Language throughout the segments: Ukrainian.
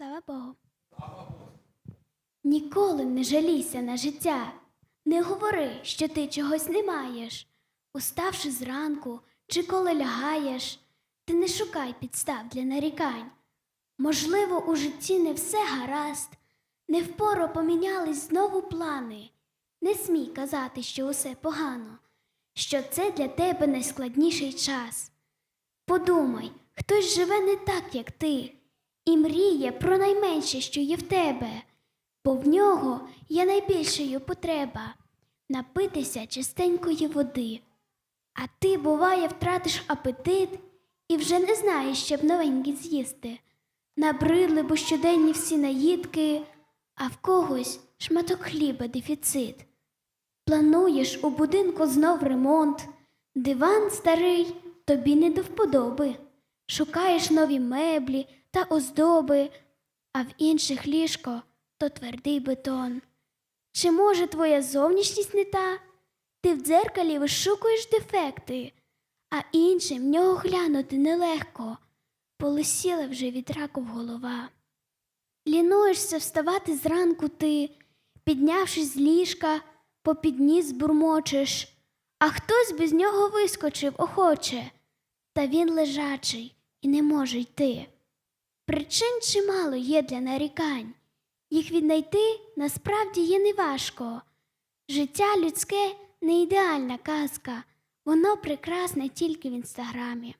Слава Богу. Ніколи не жалійся на життя. Не говори, що ти чогось не маєш. Уставши зранку чи коли лягаєш, ти не шукай підстав для нарікань. Можливо, у житті не все гаразд, не впору помінялись знову плани. Не смій казати, що усе погано, що це для тебе найскладніший час. Подумай, хтось живе не так, як ти, і мріє про найменше, що є в тебе, бо в нього є найбільшою потреба напитися чистенької води. А ти, буває, втратиш апетит і вже не знаєш, що б новенькі з'їсти. Набридли, бо щоденні всі наїдки, а в когось шматок хліба дефіцит. Плануєш у будинку знов ремонт, диван старий тобі не до вподоби. Шукаєш нові меблі та оздоби, а в інших ліжко то твердий бетон. Чи може твоя зовнішність не та? Ти в дзеркалі вишукуєш дефекти, а іншим в нього глянути нелегко, полисіла вже від раку в голова. Лінуєшся вставати зранку ти, піднявшись з ліжка, попід ніс бурмочеш, а хтось без нього вискочив охоче, та він лежачий і не може йти. Причин чимало є для нарікань, їх віднайти насправді є неважко. Життя людське не ідеальна казка, воно прекрасне тільки в інстаграмі.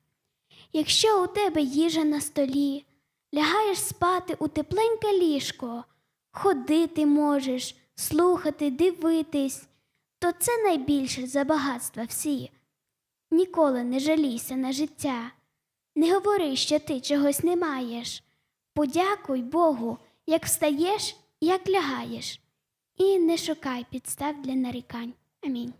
Якщо у тебе їжа на столі, лягаєш спати у тепленьке ліжко, ходити можеш, слухати, дивитись, то це найбільше за багатства всі. Ніколи не жалійся на життя, не говори, що ти чогось не маєш. Подякуй Богу, як встаєш, як лягаєш, і не шукай підстав для нарікань. Амінь.